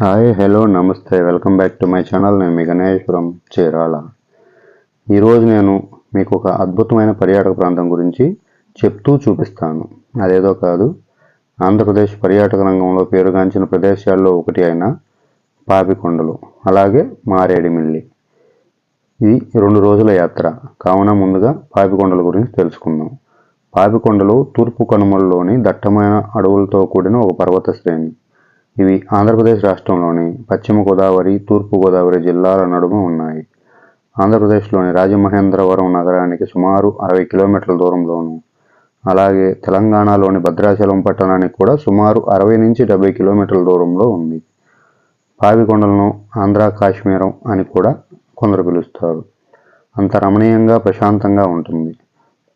Hi hello namaste welcome back to my channel. నేను మీ గణేశ్వరం చీరాల. ఈరోజు నేను మీకు ఒక అద్భుతమైన పర్యాటక ప్రాంతం గురించి చెప్తూ చూపిస్తాను. అదేదో కాదు ఆంధ్రప్రదేశ్ పర్యాటక రంగంలో పేరుగాంచిన ప్రదేశాల్లో ఒకటి అయిన పాపికొండలు అలాగే మారేడుమిల్లి. ఇది రెండు రోజుల యాత్ర. కావున ముందుగా పాపికొండల గురించి తెలుసుకుందాం. పాపికొండలు తూర్పు కనుమల్లోని దట్టమైన అడవులతో కూడిన ఒక పర్వత శ్రేణి ఇవి ఆంధ్రప్రదేశ్ రాష్ట్రంలోని పశ్చిమ గోదావరి తూర్పు గోదావరి జిల్లాల నడుమ ఉన్నాయి. ఆంధ్రప్రదేశ్లోని రాజమహేంద్రవరం నగరానికి సుమారు అరవై కిలోమీటర్ల దూరంలోను అలాగే తెలంగాణలోని భద్రాచలం పట్టణానికి కూడా సుమారు అరవై నుంచి డెబ్బై కిలోమీటర్ల దూరంలో ఉంది. పావికొండలను ఆంధ్ర కాశ్మీరం అని కూడా కొందరు పిలుస్తారు. అంత రమణీయంగా ప్రశాంతంగా ఉంటుంది.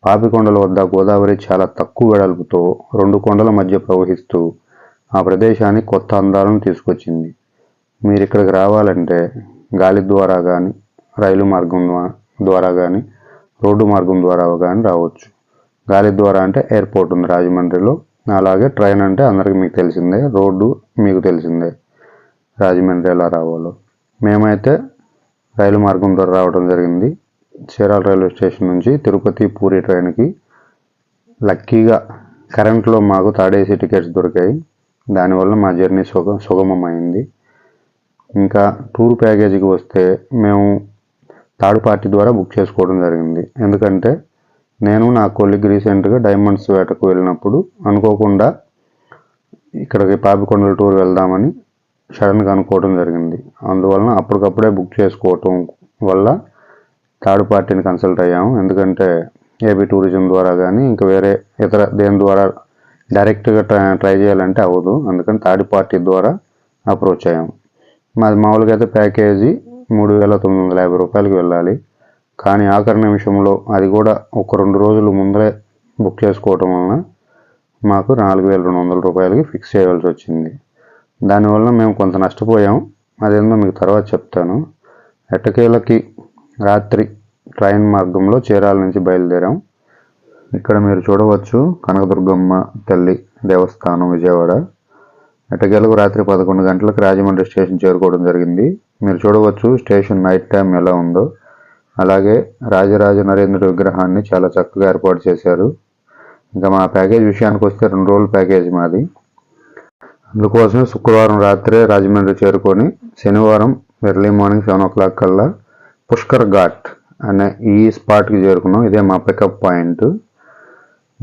పాపికొండల వద్ద గోదావరి చాలా తక్కువ వెడల్పుతో రెండు కొండల మధ్య ప్రవహిస్తూ ఆ ప్రదేశానికి కొత్త అందాలను తీసుకొచ్చింది. మీరు ఇక్కడికి రావాలంటే గాలి ద్వారా కానీ రైలు మార్గం ద్వారా కానీ రోడ్డు మార్గం ద్వారా కానీ రావచ్చు. గాలి ద్వారా అంటే ఎయిర్పోర్ట్ ఉంది రాజమండ్రిలో. అలాగే ట్రైన్ అంటే అందరికీ మీకు తెలిసిందే రోడ్డు మీకు తెలిసిందే రాజమండ్రి ఎలా రావాలో. మేమైతే రైలు మార్గం ద్వారా రావడం జరిగింది. చీరాల రైల్వే స్టేషన్ నుంచి తిరుపతి పూరి ట్రైన్కి లక్కీగా కరెంట్లో మాకు తాడేసి టికెట్స్ దొరికాయి. దానివల్ల మా జర్నీ సుగ సుగమమైంది. ఇంకా టూర్ ప్యాకేజీకి వస్తే మేము థర్డ్ పార్టీ ద్వారా బుక్ చేసుకోవడం జరిగింది. ఎందుకంటే నేను నా కొలిగ్ రీసెంట్గా డైమండ్స్ వేటకు వెళ్ళినప్పుడు అనుకోకుండా ఇక్కడికి పాపికొండల టూర్ వెళ్దామని సడన్గా అనుకోవడం జరిగింది. అందువలన అప్పటికప్పుడే బుక్ చేసుకోవటం వల్ల థర్డ్ పార్టీని కన్సల్ట్ అయ్యాము. ఎందుకంటే ఏబీ టూరిజం ద్వారా కానీ ఇంకా వేరే ఇతర దేని ద్వారా డైరెక్ట్గా ట్రై ట్రై చేయాలంటే అవ్వదు. అందుకని థర్డ్ పార్టీ ద్వారా అప్రోచ్ అయ్యాము మాది మామూలుగా అయితే ప్యాకేజీ మూడు వేల తొమ్మిది వందల యాభై రూపాయలకి వెళ్ళాలి. కానీ ఆఖరి నిమిషంలో అది కూడా ఒక రెండు రోజులు ముందరే బుక్ చేసుకోవటం వలన మాకు నాలుగు వేల రెండు వందల రూపాయలకి ఫిక్స్ చేయవలసి వచ్చింది. దానివల్ల మేము కొంత నష్టపోయాం. అదేందో మీకు తర్వాత చెప్తాను. ఎట్టకేలకి రాత్రి ట్రైన్ మార్గంలో చీరాల నుంచి బయలుదేరాం. ఇక్కడ మీరు చూడవచ్చు కనకదుర్గమ్మ తల్లి దేవస్థానం విజయవాడ. ఎట్టకేలకు రాత్రి పదకొండు గంటలకు రాజమండ్రి స్టేషన్ చేరుకోవడం జరిగింది. మీరు చూడవచ్చు స్టేషన్ నైట్ టైం ఎలా ఉందో. అలాగే రాజరాజ నరేంద్రుడి విగ్రహాన్ని చాలా చక్కగా ఏర్పాటు చేశారు. ఇంకా మా ప్యాకేజ్ విషయానికి వస్తే రెండు రోజుల ప్యాకేజ్ మాది. అందుకోసమే శుక్రవారం రాత్రే రాజమండ్రి చేరుకొని శనివారం early morning seven o'clock కల్లా పుష్కర్ ఘాట్ అనే ఈ స్పాట్కి చేరుకున్నాం. ఇదే మా పికప్ పాయింట్.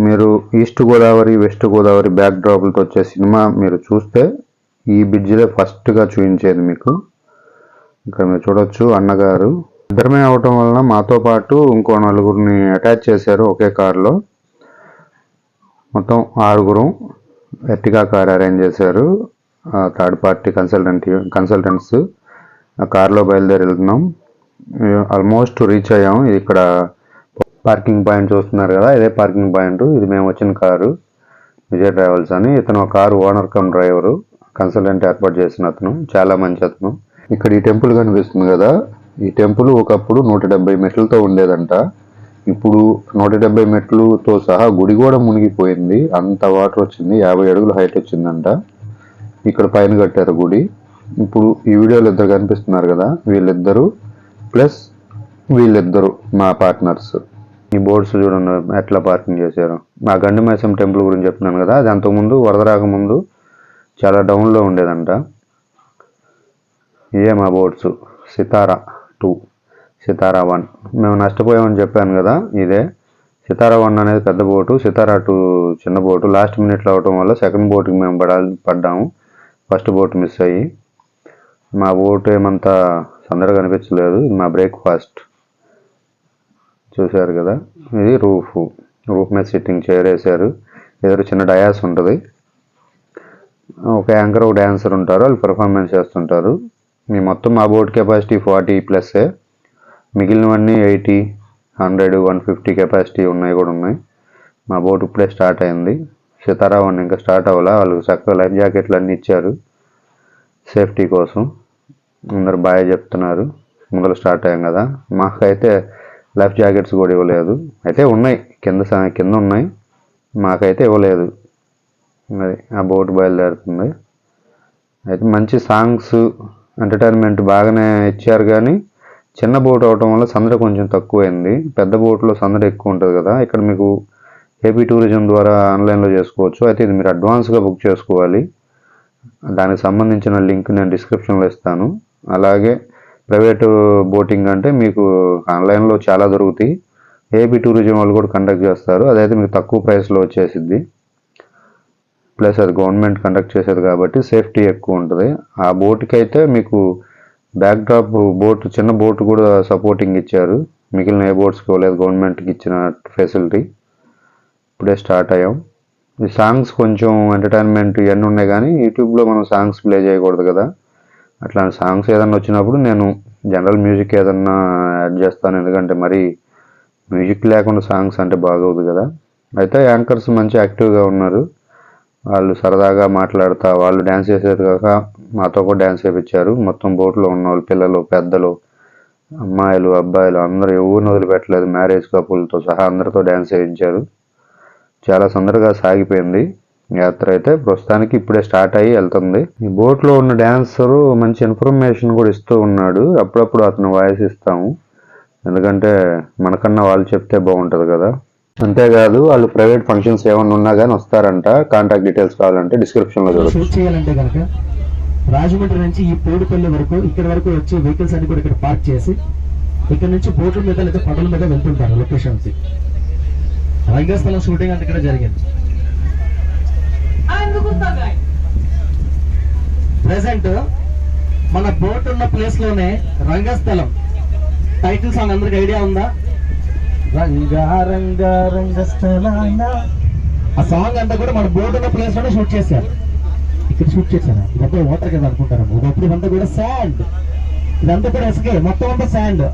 మీరు east Godavari west Godavari back డ్రాప్లతో వచ్చే సినిమా మీరు చూస్తే ఈ బ్రిడ్జిలే ఫస్ట్గా చూపించేది మీకు. ఇక్కడ మీరు చూడొచ్చు అన్నగారు. ఇద్దరమే అవటం వలన మాతో పాటు ఇంకో నలుగురిని అటాచ్ చేశారు ఒకే కారులో. మొత్తం ఆరుగురం ఎర్టిగా కార్ అరేంజ్ చేశారు. థర్డ్ పార్టీ కన్సల్టెంట్ కన్సల్టెంట్స్ ఆ కార్లో బయలుదేరి వెళ్తున్నాం. ఆల్మోస్ట్ రీచ్ అయ్యాం. ఇక్కడ పార్కింగ్ పాయింట్ చూస్తున్నారు కదా ఇదే పార్కింగ్ పాయింట్. ఇది మేము వచ్చిన కారు. విజయ్ ట్రావెల్స్ అని. ఇతను car owner come driver. Consultant ఏర్పాటు చేసిన అతను. చాలా మంచి అతను. ఇక్కడ ఈ టెంపుల్ కనిపిస్తుంది కదా. ఈ టెంపుల్ ఒకప్పుడు నూట డెబ్బై మెట్లతో ఉండేదంట. ఇప్పుడు నూట డెబ్బై మెట్లుతో సహా గుడి కూడా మునిగిపోయింది. అంత వాటర్ వచ్చింది. యాభై అడుగుల హైట్ వచ్చిందంట. ఇక్కడ పైన కట్టారు గుడి. ఇప్పుడు ఈ వీడియోలు ఇద్దరు కనిపిస్తున్నారు కదా వీళ్ళిద్దరూ ప్లస్ వీళ్ళిద్దరు మా పార్ట్నర్స్ ఈ బోర్డ్స్ చూడండి ఎట్లా పార్కింగ్ చేశారు. మా గండిమైసం టెంపుల్ గురించి చెప్తున్నాను కదా అది అంతకుముందు వరద రాకముందు చాలా డౌన్లో ఉండేదంట. ఇదే మా boards Sitara two Sitara one. మేము నష్టపోయామని చెప్పాను కదా ఇదే. సితారా వన్ అనేది పెద్ద బోటు సితారా టూ చిన్న బోటు. లాస్ట్ మినిట్లో అవటం వల్ల సెకండ్ బోటుకి మేము పడాలి పడ్డాము. ఫస్ట్ బోట్ మిస్ అయ్యి. మా బోట్ ఏమంతా సందడిగా అనిపించలేదు. ఇది మా బ్రేక్ఫాస్ట్. చూశారు కదా? ఇది రూఫ్. రూఫ్ మీద సిట్టింగ్ చైర్ వేశారు. ఎదురు చిన్న డయాస్ ఉంటుంది. ఒక యాంకర్ ఒక డ్యాన్సర్ ఉంటారు. వాళ్ళు పెర్ఫార్మెన్స్ చేస్తుంటారు. మీ మొత్తం మా కెపాసిటీ ఫార్టీ ప్లస్సే మిగిలినవన్నీ eighty hundred one fifty capacity ఉన్నాయి కూడా ఉన్నాయి. మా బోట్ ఇప్పుడే స్టార్ట్ అయింది. సితారా వన్ ఇంకా స్టార్ట్ అవ్వాలా. వాళ్ళు చక్కగా లైఫ్ జాకెట్లు అన్నీ ఇచ్చారు. సేఫ్టీ కోసం. అందరు బాగా చెప్తున్నారు. ముందర స్టార్ట్ అయ్యాం కదా. మాకైతే లైఫ్ జాకెట్స్ కూడా ఇవ్వలేదు. అయితే ఉన్నాయి. కింద కింద ఉన్నాయి. మాకైతే ఇవ్వలేదు. అది ఆ బోట్ బయలుదేరుతుంది. అయితే మంచి సాంగ్స్ ఎంటర్టైన్మెంట్ బాగానే ఇచ్చారు కానీ చిన్న బోట్ అవటం వల్ల సందడి కొంచెం తక్కువైంది. పెద్ద బోట్లో సందడి ఎక్కువ ఉంటుంది కదా. ఇక్కడ మీకు ఏపీ టూరిజం ద్వారా ఆన్లైన్లో చేసుకోవచ్చు. అయితే ఇది మీరు అడ్వాన్స్గా బుక్ చేసుకోవాలి. దానికి సంబంధించిన లింక్ నేను డిస్క్రిప్షన్లో ఇస్తాను. అలాగే ప్రైవేటు బోటింగ్ అంటే మీకు ఆన్లైన్లో చాలా దొరుకుతాయి. ఏపీ టూరిజం వాళ్ళు కూడా కండక్ట్ చేస్తారు. అదైతే మీకు తక్కువ ప్రైస్లో వచ్చేసిద్ది. ప్లస్ అది గవర్నమెంట్ కండక్ట్ చేసేది కాబట్టి సేఫ్టీ ఎక్కువ ఉంటుంది. ఆ బోట్కి అయితే మీకు బ్యాక్ డ్రాప్ బోట్ చిన్న బోట్ కూడా సపోర్టింగ్ ఇచ్చారు. మిగిలిన ఏ బోట్స్కి ఇవ్వలేదు గవర్నమెంట్కి ఇచ్చిన ఫెసిలిటీ ఇప్పుడే స్టార్ట్ అయ్యాం. ఈ సాంగ్స్ కొంచెం ఎంటర్టైన్మెంట్ ఇవన్నీ ఉన్నాయి కానీ యూట్యూబ్లో మనం సాంగ్స్ ప్లే చేయకూడదు కదా. అట్లాంటి సాంగ్స్ ఏదన్నా వచ్చినప్పుడు నేను జనరల్ మ్యూజిక్ ఏదన్నా యాడ్ చేస్తాను. ఎందుకంటే మరి మ్యూజిక్ లేకుండా సాంగ్స్ అంటే బాగోదు కదా. అయితే యాంకర్స్ మంచి యాక్టివ్గా ఉన్నారు. వాళ్ళు సరదాగా మాట్లాడుతా వాళ్ళు డ్యాన్స్ చేసేది కాక మాతో కూడా డ్యాన్స్ చేయించారు మొత్తం బోట్లో ఉన్న వాళ్ళు పిల్లలు పెద్దలు అమ్మాయిలు అబ్బాయిలు అందరూ ఎవరిని వదిలిపెట్టలేదు. మ్యారేజ్ కపుల్తో సహా అందరితో డ్యాన్స్ చేయించారు. చాలా సందడిగా సాగిపోయింది. యాత్ర అయితే ప్రస్తుతానికి ఇప్పుడే స్టార్ట్ అయ్యి వెళ్తుంది. ఈ బోట్లో ఉన్న డాన్సరు మంచి ఇన్ఫర్మేషన్ కూడా ఇస్తూ ఉన్నాడు. అప్పుడప్పుడు అతను వాయిస్ ఇస్తాము. ఎందుకంటే మనకన్నా వాళ్ళు చెప్తే బాగుంటుంది కదా. అంతేకాదు వాళ్ళు ప్రైవేట్ ఫంక్షన్స్ ఏమైనా ఉన్నా కానీ వస్తారంట. కాంటాక్ట్ డీటెయిల్స్ కావాలంటే డిస్క్రిప్షన్లో చూడొచ్చు. చేయాలంటే కనుక రాజమండ్రి నుంచి ఈ పోడుపల్లి వరకు ఇక్కడ వరకు వచ్చే వెహికల్స్ అన్ని కూడా ఇక్కడ పార్క్ చేసి ఇక్కడ నుంచి బోట్ల మీద లేదా పడవల మీద వెళ్తుంటారు లొకేషన్స్. రంగస్థలం షూటింగ్ అంటే ఇక్కడ జరిగింది. ప్రెసెంట్ మన బోట్ ఉన్న ప్లేస్లోనే రంగస్థలం. టైటిల్ సాంగ్ అందరికి ఐడియా ఉందా? రంగా రంగా రంగస్థలాన. ఆ సాంగ్ అంతా కూడా మన బోట్ ఉన్న ప్లేస్లోనే షూట్ చేశారు. ఇక్కడ షూట్ చేశారు? ఇదంతా వాటర్ కదా అనుకుంటారు? ఒకప్పుడు ఇదంతా కూడా శాండ్ ఇదంతా కూడా ఇసుకే మొత్తం అంతా శాండ్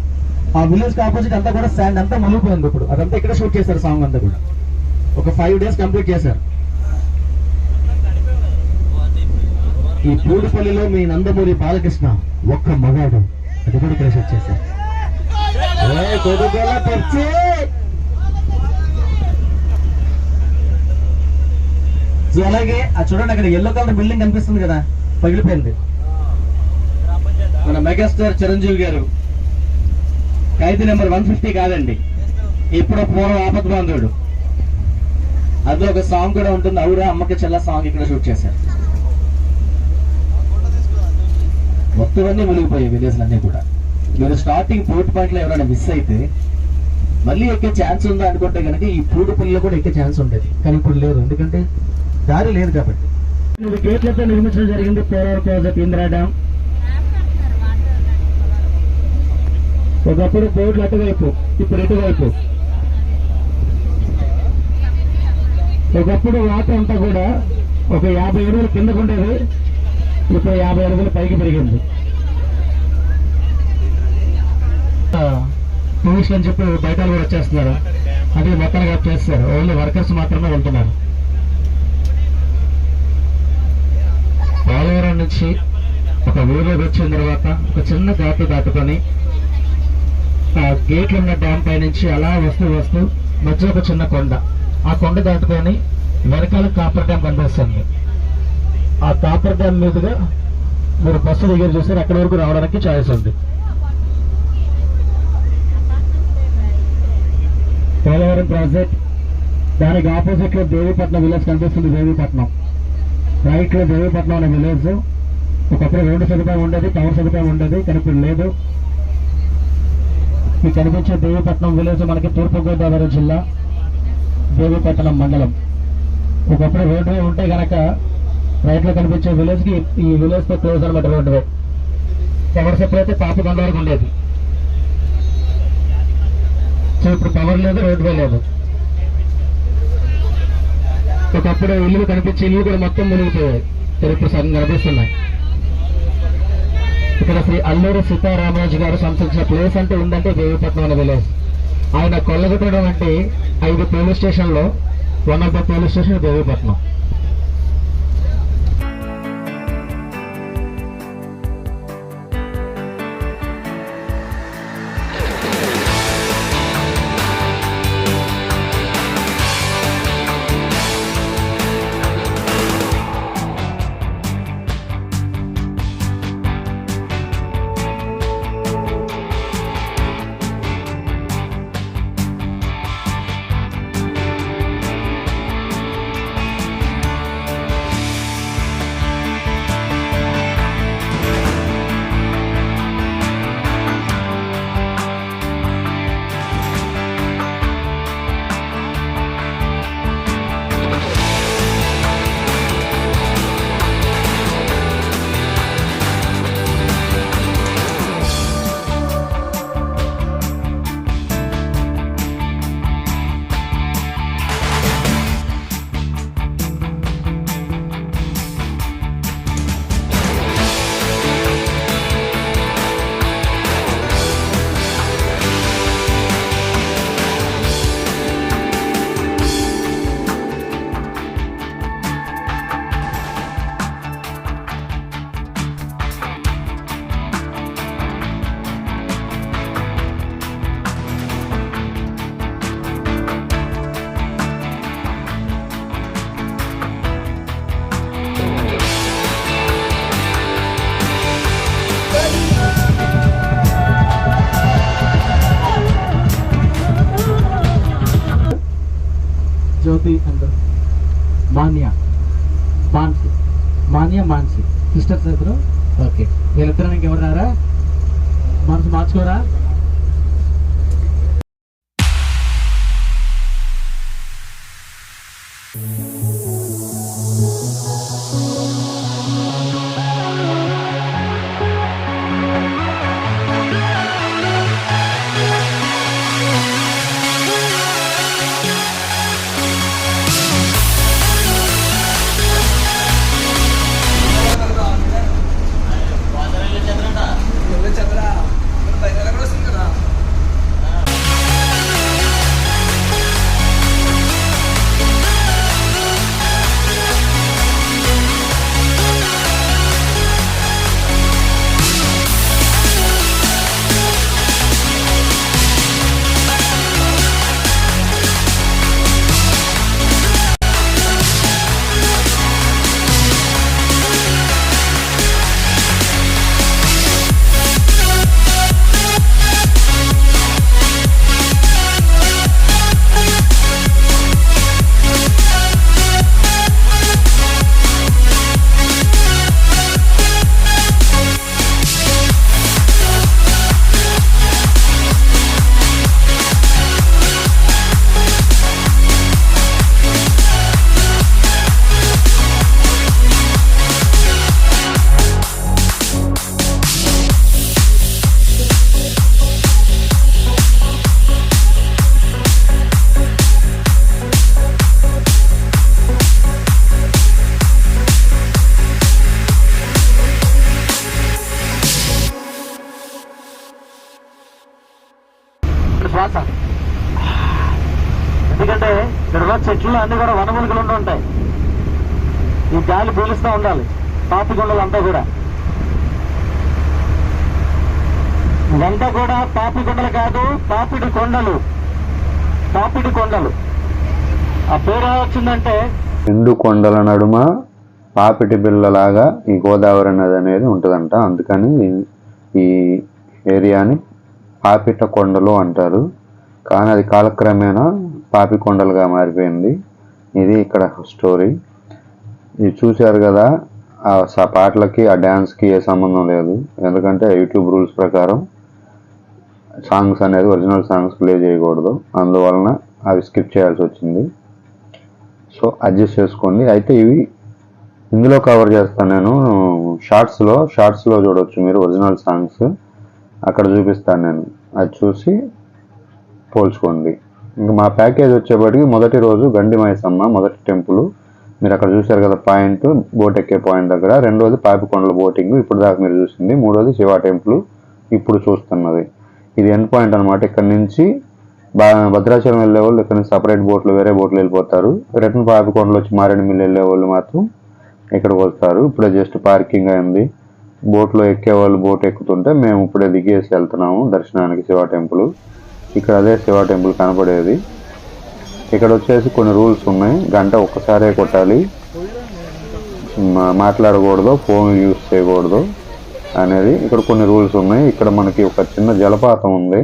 ఆ విలేజ్ ఆపోజిట్ అంతా కూడా శాండ్ అంతా మునిగిపోయింది ఇప్పుడు. అదంతా ఇక్కడ షూట్ చేశారు సాంగ్ అంతా కూడా. ఒక ఫైవ్ డేస్ కంప్లీట్ చేశారు. ఈ పూడిపల్లిలో మీ నందమూరి బాలకృష్ణ ఒక్క మగాడు అది కూడా కలిసి వచ్చేసారు. సో అలాగే ఆ చూడండి అక్కడ ఎల్లో కలర్ బిల్డింగ్ కనిపిస్తుంది కదా పగిలిపోయింది. మన మెగాస్టార్ చిరంజీవి గారు ఖైదీ నెంబర్ వన్ ఫిఫ్టీ కాదండి. ఇప్పుడు పూర్వం ఆపద్ బాంధవుడు. అందులో ఒక సాంగ్ కూడా ఉంటుంది అవురా అమ్మకి చెల్ల సాంగ్ ఇక్కడ షూట్ చేశారు. మొత్తం అన్నీ మునిగిపోయాయి విలేజ్ అన్ని కూడా. మీరు స్టార్టింగ్ పోర్ట్ పాయింట్లో ఎవరైనా మిస్ అయితే మళ్ళీ ఎక్కే ఛాన్స్ ఉందా అనుకుంటే కనుక ఈ పూడిపల్లిలో కూడా ఎక్కే ఛాన్స్ ఉండేది. కానీ ఇప్పుడు లేదు. ఎందుకంటే దారి లేదు కాబట్టి. గేట్లతో నిర్మించడం జరిగింది పోలవరం ప్రాజెక్ట్ ఇందిరా డ్యామ్. ఒకప్పుడు బోర్డులు అటువైపు ఇప్పుడు ఇటువైపు. ఒకప్పుడు వాటర్ అంతా కూడా ఒక యాభై అడుగులు కిందకు ఉండేది. ఇప్పుడు యాభై అడుగులు పైకి పెరిగింది. టూరిస్టులు అని చెప్పి బయట కూడా వచ్చేస్తున్నారు. అది మొత్తానికి చేస్తారు. ఓన్లీ వర్కర్స్ మాత్రమే వెళ్తున్నారు పోలవరం నుంచి ఒక ఊరిలోకి వచ్చిన తర్వాత ఒక చిన్న ఘాటు దాటుకొని ఆ గేట్లు ఉన్న డ్యామ్ పై నుంచి అలా వస్తూ వస్తూ మధ్య ఒక చిన్న కొండ. ఆ కొండ దాటుకొని వెనకాల కాపర్ డ్యామ్ కనిపిస్తుంది. ఆ కాపర్ డ్యామ్ మీదుగా మీరు బస్సు దగ్గర చూస్తే అక్కడి వరకు రావడానికి ఛాయిస్ ఉంది. పోలవరం ప్రాజెక్ట్ దానికి ఆపోజిట్లో దేవీపట్నం విలేజ్ కనిపిస్తుంది దేవీపట్నం. రైట్లో దేవీపట్నం అనే విలేజ్ ఒకప్పుడు రోడ్డు సదుపాయం ఉండేది టవర్ సదుపాయం ఉండేది కనిపి లేదు. మీకు కనిపించే దేవీపట్నం విలేజ్ మనకి తూర్పుగోదావరి జిల్లా దేవీపట్నం మండలం. ఒకప్పుడు రోడ్డు ఉంటే గనక రైట్లో కనిపించే విలేజ్కి ఈ విలేజ్తో క్లోజ్ అనమాట రోడ్డు పవర్ సప్లై అయితే పాపకొండ వరకు ఉండేది. సో ఇప్పుడు పవర్ లేదు వే లేదు. ఒకప్పుడు ఇల్లు కనిపించే ఇల్లు కూడా మొత్తం మునిగిపోయాయి. ఇప్పుడు సగం కనిపిస్తున్నాయి. ఇక్కడ శ్రీ అల్లూరు సీతారామరాజు గారు సంచరించిన ప్లేస్ అంటే ఉందంటే దేవీపట్నం అనే విలేజ్. ఆయన కొల్లగొట్టడం అంటే ఐదు పోలీస్ స్టేషన్లో one of the police station Devipatnam. Sisters ಇದ್ರು అన్ని కూడా వనమూలికలు ఉండి ఉంటాయి. ఈ గాలి పీలుస్తూ ఉండాలి. పాపికొండలు అంతా కూడా. ఇదంతా కూడా పాపి కొండలు కాదు పాపిడి కొండలు. పాపిడి కొండలు. ఆ పేరు వచ్చిందంటే? ఎండు కొండల నడుమ పాపిటి బిళ్ళలాగా ఈ గోదావరి నది అనేది ఉంటుందంట. అందుకని ఈ ఏరియాని పాపిట కొండలు అంటారు. కానీ అది కాలక్రమేణా పాపి కొండలుగా మారిపోయింది. ఇది ఇక్కడ స్టోరీ ఇది చూశారు కదా ఆ పాటలకి ఆ డ్యాన్స్కి ఏ సంబంధం లేదు. ఎందుకంటే యూట్యూబ్ రూల్స్ ప్రకారం సాంగ్స్ అనేది ఒరిజినల్ సాంగ్స్ ప్లే చేయకూడదు. అందువలన అవి స్కిప్ చేయాల్సి వచ్చింది. సో అడ్జస్ట్ చేసుకోండి. అయితే ఇవి ఇందులో కవర్ చేస్తాను నేను. షార్ట్స్లో షార్ట్స్లో చూడవచ్చు మీరు ఒరిజినల్ సాంగ్స్ అక్కడ చూపిస్తాను నేను. అది చూసి పోల్చుకోండి. ఇంకా మా ప్యాకేజ్ వచ్చేప్పటికి మొదటి రోజు గండి మైసమ్మ మొదటి టెంపుల్. మీరు అక్కడ చూశారు కదా పాయింట్ బోట్ ఎక్కే పాయింట్ దగ్గర. రెండోది పాపికొండల బోటింగ్ ఇప్పుడు దాకా మీరు చూసింది. మూడోది శివ టెంపుల్ ఇప్పుడు చూస్తున్నది. ఇది ఎండ్ పాయింట్ అనమాట ఇక్కడ నుంచి బా భద్రాచలం వెళ్ళే వాళ్ళు ఇక్కడ నుంచి సపరేట్ బోట్లు వేరే బోట్లు వెళ్ళిపోతారు. రిటర్న్ పాపికొండలు వచ్చి మారేడుమిల్లి వెళ్ళే వాళ్ళు మాత్రం ఇక్కడికి వస్తారు. ఇప్పుడే జస్ట్ పార్కింగ్ అయింది. బోట్లో ఎక్కే వాళ్ళు బోట్ ఎక్కుతుంటే మేము ఇప్పుడే దిగేసి వెళ్తున్నాము దర్శనానికి శివ టెంపుల్. ఇక్కడ అదే శివ టెంపుల్ కనపడేది. ఇక్కడ వచ్చేసి కొన్ని రూల్స్ ఉన్నాయి. గంట ఒక్కసారే కొట్టాలి. మా- మాట్లాడకూడదు ఫోన్ యూస్ చేయకూడదు అనేది ఇక్కడ కొన్ని రూల్స్ ఉన్నాయి. ఇక్కడ మనకి ఒక చిన్న జలపాతం ఉంది.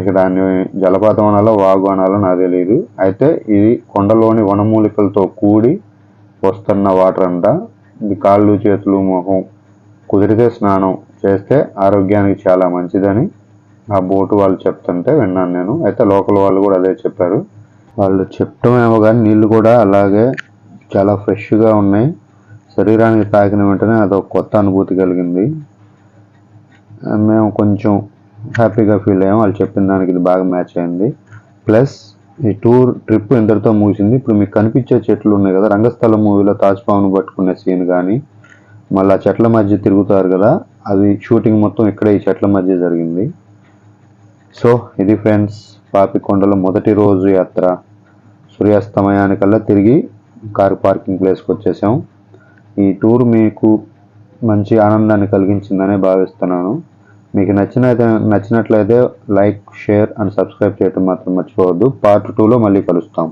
ఇక్కడ అన్ని జలపాతం అనాలో వాగు అనాలో నాకు తెలియదు అయితే ఇది కొండలోని వనమూలికలతో కూడి వస్తున్న వాటర్ అంట. ఇది కాళ్ళు చేతులు మొహం కుదిరితే స్నానం చేస్తే ఆరోగ్యానికి చాలా మంచిదని ఆ బోటు వాళ్ళు చెప్తుంటే విన్నాను నేను. అయితే లోకల్ వాళ్ళు కూడా అదే చెప్పారు. వాళ్ళు చెప్పడమేమో కానీ నీళ్ళు కూడా అలాగే చాలా ఫ్రెష్గా ఉన్నాయి. శరీరానికి తాకిన వెంటనే అదొక కొత్త అనుభూతి కలిగింది. మేము కొంచెం హ్యాపీగా ఫీల్ అయ్యాం. వాళ్ళు చెప్పిన దానికి ఇది బాగా మ్యాచ్ అయింది. ప్లస్ ఈ టూర్ ట్రిప్ ఇంతటితో ముగిసింది. ఇప్పుడు మీకు కనిపించే చెట్లు ఉన్నాయి కదా రంగస్థలం మూవీలో తాజ్పావును పట్టుకునే సీన్ కానీ మళ్ళీ ఆ చెట్ల మధ్య తిరుగుతారు కదా అది షూటింగ్ మొత్తం ఇక్కడే ఈ చెట్ల మధ్య జరిగింది. సో ఇది ఫ్రెండ్స్ పాపికొండలో మొదటి రోజు యాత్ర. సూర్యాస్తమయానికల్లా తిరిగి కారు పార్కింగ్ ప్లేస్కి వచ్చేసాం. ఈ టూర్ మీకు మంచి ఆనందాన్ని కలిగించిందనే భావిస్తున్నాను. మీకు నచ్చిన నచ్చినట్లయితే లైక్ షేర్ అండ్ సబ్స్క్రైబ్ చేయటం మాత్రం మర్చిపోవద్దు. పార్ట్ టూలో మళ్ళీ కలుస్తాం.